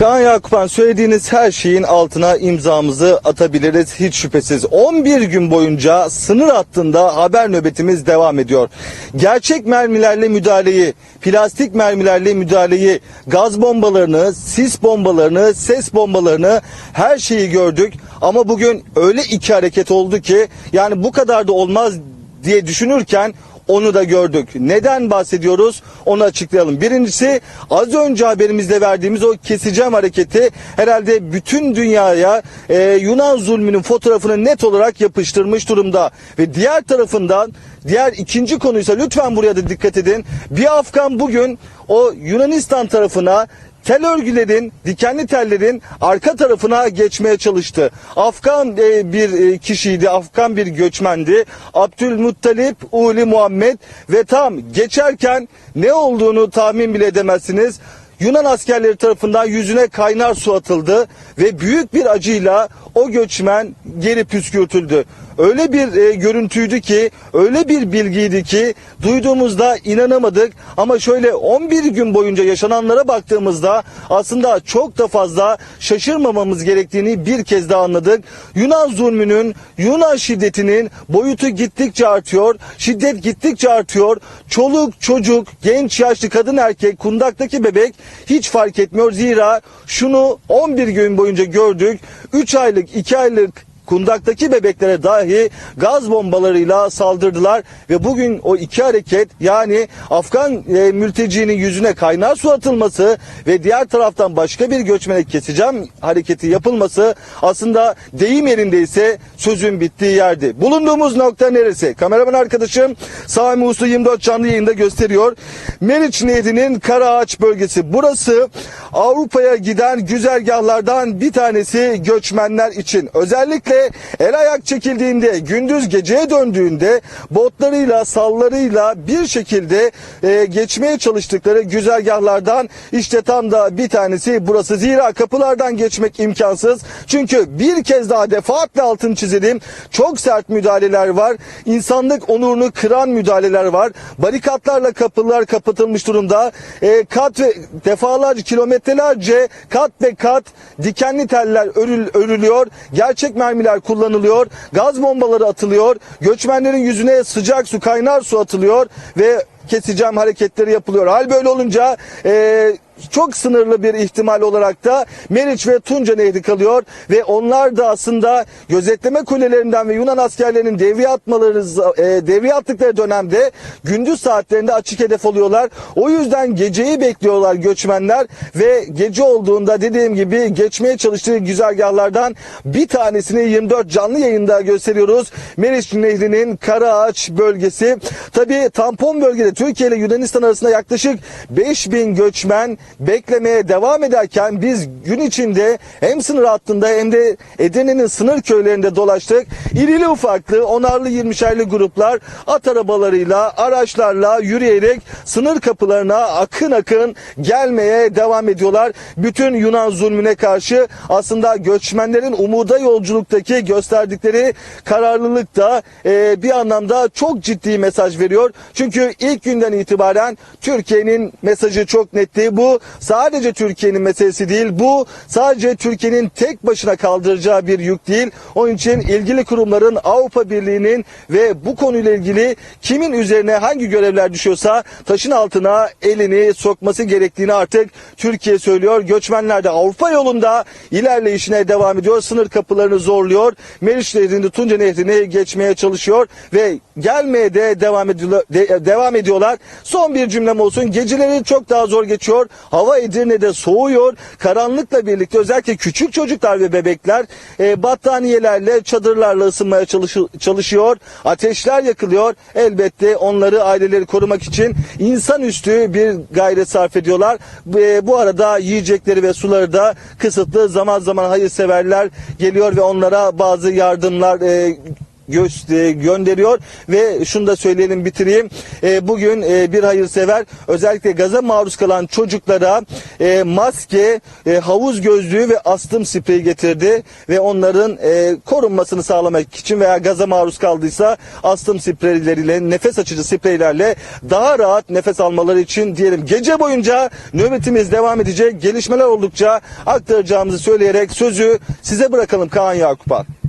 Kaan Yakupan söylediğiniz her şeyin altına imzamızı atabiliriz hiç şüphesiz. 11 gün boyunca sınır hattında haber nöbetimiz devam ediyor. Gerçek mermilerle müdahaleyi, plastik mermilerle müdahaleyi, gaz bombalarını, sis bombalarını, ses bombalarını her şeyi gördük. Ama bugün öyle iki hareket oldu ki yani bu kadar da olmaz diye düşünürken onu da gördük. Neden bahsediyoruz? Onu açıklayalım. Birincisi az önce haberimizde verdiğimiz o keseceğim hareketi herhalde bütün dünyaya e, Yunan zulmünün fotoğrafını net olarak yapıştırmış durumda. Ve diğer tarafından diğer ikinci konuysa lütfen buraya da dikkat edin. Bir Afgan bugün o Yunanistan tarafına tel örgülerin, dikenli tellerin arka tarafına geçmeye çalıştı. Afgan e, bir e, kişiydi, Afgan bir göçmendi. Abdülmuttalip Uli Muhammed ve tam geçerken ne olduğunu tahmin bile edemezsiniz. Yunan askerleri tarafından yüzüne kaynar su atıldı ve büyük bir acıyla o göçmen geri püskürtüldü. Öyle bir e, görüntüydü ki, öyle bir bilgiydi ki duyduğumuzda inanamadık. Ama şöyle 11 gün boyunca yaşananlara baktığımızda aslında çok da fazla şaşırmamamız gerektiğini bir kez daha anladık. Yunan zulmünün, Yunan şiddetinin boyutu gittikçe artıyor, şiddet gittikçe artıyor. Çoluk, çocuk, genç, yaşlı, kadın, erkek, kundaktaki bebek hiç fark etmiyor. Zira şunu 11 gün boyunca gördük. 3 aylık, 2 aylık kundaktaki bebeklere dahi gaz bombalarıyla saldırdılar ve bugün o iki hareket yani Afgan e, mültecinin yüzüne kaynar su atılması ve diğer taraftan başka bir göçmene keseceğim hareketi yapılması aslında deyim yerindeyse sözün bittiği yerdi. Bulunduğumuz nokta neresi? Kameraman arkadaşım Sami Uslu 24 canlı yayında gösteriyor. Meriç Nehri'nin Karaağaç bölgesi. Burası Avrupa'ya giden güzergahlardan bir tanesi göçmenler için. Özellikle el ayak çekildiğinde, gündüz geceye döndüğünde botlarıyla, sallarıyla bir şekilde e, geçmeye çalıştıkları güzergahlardan işte tam da bir tanesi burası. Zira kapılardan geçmek imkansız. Çünkü bir kez daha defaatle altın çizelim. Çok sert müdahaleler var. İnsanlık onurunu kıran müdahaleler var. Barikatlarla kapılar kapatılmış durumda. E, kat ve defalarca kilometrelerce kat ve kat dikenli teller örül, örülüyor. Gerçek mermiler kullanılıyor. Gaz bombaları atılıyor. Göçmenlerin yüzüne sıcak su, kaynar su atılıyor ve keseceğim hareketleri yapılıyor. Hal böyle olunca e, çok sınırlı bir ihtimal olarak da Meriç ve Tunca Nehri kalıyor ve onlar da aslında gözetleme kulelerinden ve Yunan askerlerinin devriye atmaları e, devriye attıkları dönemde gündüz saatlerinde açık hedef oluyorlar. O yüzden geceyi bekliyorlar göçmenler ve gece olduğunda dediğim gibi geçmeye çalıştığı güzergahlardan bir tanesini 24 canlı yayında gösteriyoruz. Meriç Nehri'nin Karaağaç bölgesi. Tabi tampon bölgede Türkiye ile Yunanistan arasında yaklaşık 5000 göçmen beklemeye devam ederken biz gün içinde hem sınır hattında hem de Edirne'nin sınır köylerinde dolaştık. İrili ufaklı, onarlı 20'şerli gruplar at arabalarıyla, araçlarla yürüyerek sınır kapılarına akın akın gelmeye devam ediyorlar. Bütün Yunan zulmüne karşı aslında göçmenlerin umuda yolculuktaki gösterdikleri kararlılık da e, bir anlamda çok ciddi mesaj veriyor. Çünkü ilk günden itibaren Türkiye'nin mesajı çok netti. Bu sadece Türkiye'nin meselesi değil. Bu sadece Türkiye'nin tek başına kaldıracağı bir yük değil. Onun için ilgili kurumların Avrupa Birliği'nin ve bu konuyla ilgili kimin üzerine hangi görevler düşüyorsa taşın altına elini sokması gerektiğini artık Türkiye söylüyor. Göçmenler de Avrupa yolunda ilerleyişine devam ediyor. Sınır kapılarını zorluyor. Meriç Nehri'ni, Tunca Nehri'ni geçmeye çalışıyor ve gelmeye de devam, ediyorlar, de- devam ediyorlar. Son bir cümlem olsun. Geceleri çok daha zor geçiyor. Hava Edirne'de soğuyor. Karanlıkla birlikte özellikle küçük çocuklar ve bebekler e, battaniyelerle, çadırlarla ısınmaya çalışı- çalışıyor. Ateşler yakılıyor. Elbette onları aileleri korumak için insanüstü bir gayret sarf ediyorlar. E, bu arada yiyecekleri ve suları da kısıtlı. Zaman zaman hayırseverler geliyor ve onlara bazı yardımlar e, gönderiyor ve şunu da söyleyelim bitireyim. E, bugün e, bir hayırsever özellikle gaza maruz kalan çocuklara e, maske, havuz gözlüğü ve astım spreyi getirdi ve onların korunmasını sağlamak için veya gaza maruz kaldıysa astım spreyleriyle nefes açıcı spreylerle daha rahat nefes almaları için diyelim gece boyunca nöbetimiz devam edecek. Gelişmeler oldukça aktaracağımızı söyleyerek sözü size bırakalım Kaan Yakup'a.